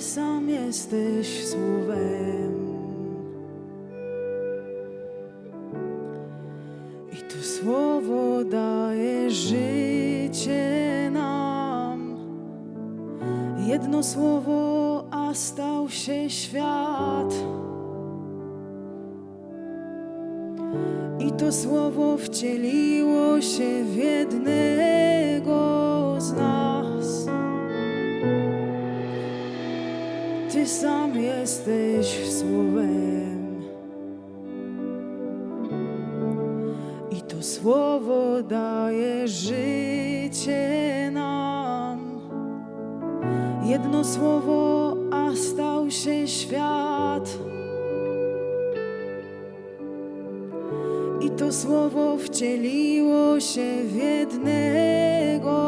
Sam jesteś słowem. I to słowo daje życie nam. Jedno słowo, a stał się świat. I to słowo wcieliło się w jednego z nas. Sam jesteś słowem. I to słowo daje życie nam. Jedno słowo, a stał się świat. I to słowo wcieliło się w jednego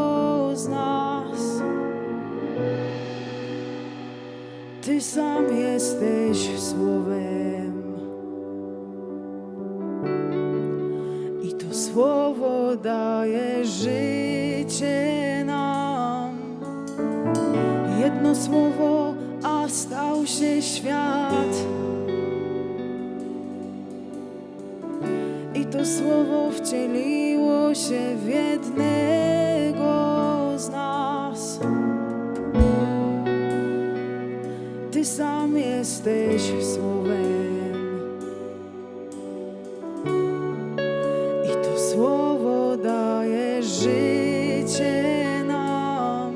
z nas. Ty sam jesteś słowem. I to słowo daje życie nam. Jedno słowo, a stał się świat. I to słowo wcieliło się w jednego z nas. Ty sam jesteś słowem. I to słowo daje życie nam.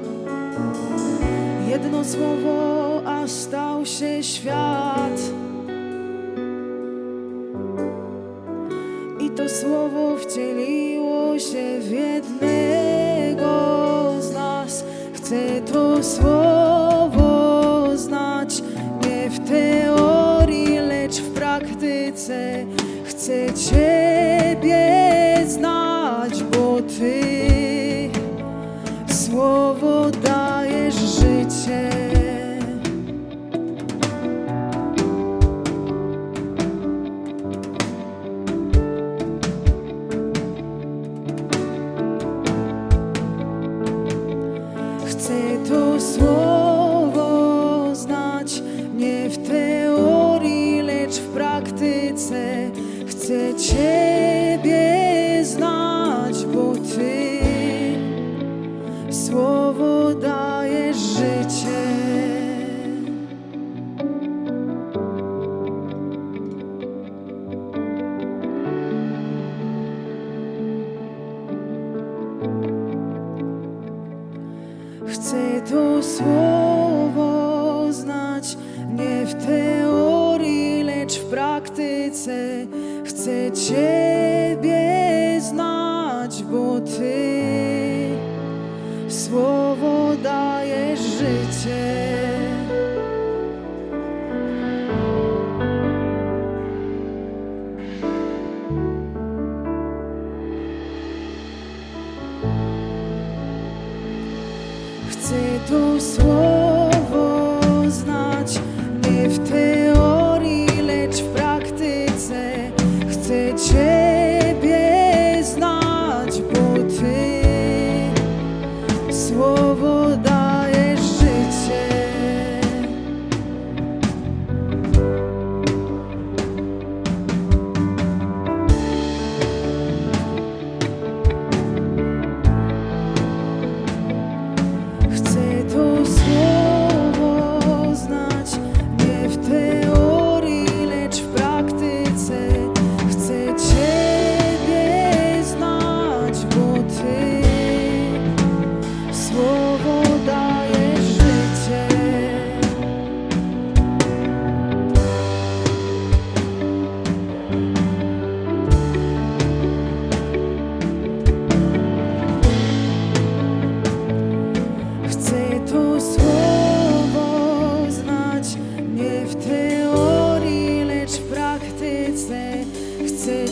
Jedno słowo, a stał się świat. I to słowo wcieliło się w jednego nie w teorii, lecz w praktyce. Chcę Ciebie znać, bo Ty słowo dajesz życie. Chcę to słowo znać, nie w teorii, lecz w praktyce. Chcę Ciebie znać, bo Ty słowo dajesz życie. Chcę to słowo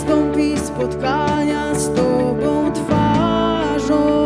nastąpi spotkania z Tobą twarzą.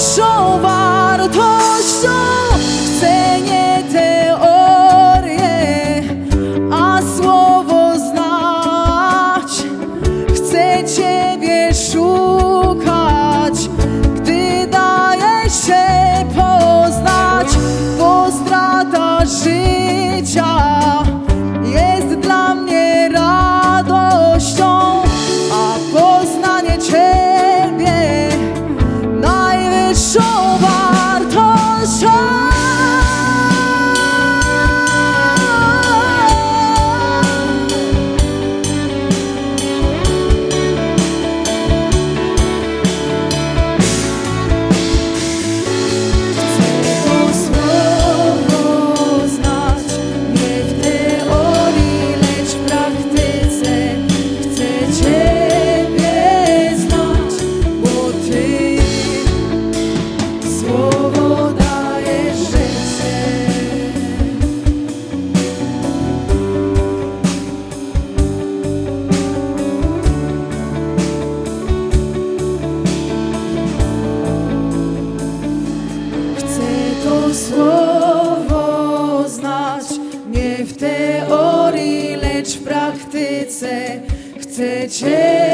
що варто що. Chcę